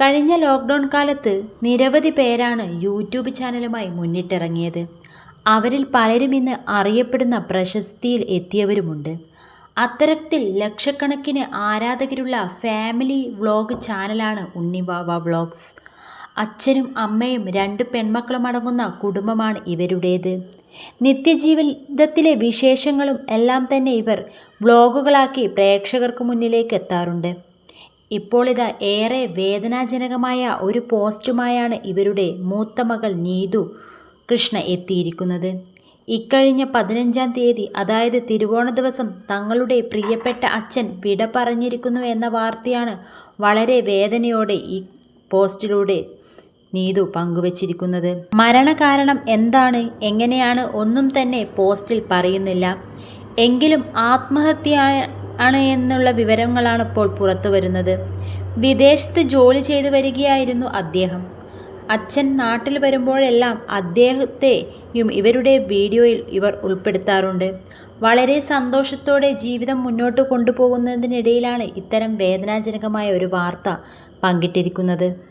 കഴിഞ്ഞ ലോക്ക്ഡൗൺ കാലത്ത് നിരവധി പേരാണ് യൂട്യൂബ് ചാനലുമായി മുന്നിട്ടിറങ്ങിയത്. അവരിൽ പലരും ഇന്ന് അറിയപ്പെടുന്ന പ്രശസ്തിയിൽ എത്തിയവരുമുണ്ട്. അത്തരത്തിൽ ലക്ഷക്കണക്കിന് ആരാധകരുള്ള ഫാമിലി വ്ളോഗ് ചാനലാണ് ഉണ്ണിവാവ വ്ളോഗ്സ്. അച്ഛനും അമ്മയും രണ്ട് പെൺമക്കളും അടങ്ങുന്ന കുടുംബമാണ് ഇവരുടേത്. നിത്യജീവിതത്തിലെ വിശേഷങ്ങളും എല്ലാം തന്നെ ഇവർ വ്ളോഗുകളാക്കി പ്രേക്ഷകർക്ക് മുന്നിലേക്ക് എത്താറുണ്ട്. ഇപ്പോൾ ഇതാ ഏറെ വേദനാജനകമായ ഒരു പോസ്റ്റുമായാണ് ഇവരുടെ മൂത്ത മകൾ നീതു കൃഷ്ണ എത്തിയിരിക്കുന്നത്. ഇക്കഴിഞ്ഞ പതിനഞ്ചാം തീയതി അതായത് തിരുവോണ ദിവസം തങ്ങളുടെ പ്രിയപ്പെട്ട അച്ഛൻ വിട പറഞ്ഞിരിക്കുന്നു എന്ന വാർത്തയാണ് വളരെ വേദനയോടെ ഈ പോസ്റ്റിലൂടെ നീതു പങ്കുവച്ചിരിക്കുന്നത്. മരണകാരണം എന്താണ് എങ്ങനെയാണ് ഒന്നും തന്നെ പോസ്റ്റിൽ പറയുന്നില്ല. എങ്കിലും ആത്മഹത്യ ആണ് എന്നുള്ള വിവരങ്ങളാണ് ഇപ്പോൾ പുറത്തു വരുന്നത്. വിദേശത്ത് ജോലി ചെയ്തു വരികയായിരുന്നു അദ്ദേഹം. അച്ഛൻ നാട്ടിൽ വരുമ്പോഴെല്ലാം അദ്ദേഹത്തെയും ഇവരുടെ വീഡിയോയിൽ ഇവർ ഉൾപ്പെടുത്താറുണ്ട്. വളരെ സന്തോഷത്തോടെ ജീവിതം മുന്നോട്ട് കൊണ്ടുപോകുന്നതിനിടയിലാണ് ഇത്തരം വേദനാജനകമായ ഒരു വാർത്ത പങ്കിട്ടിരിക്കുന്നത്.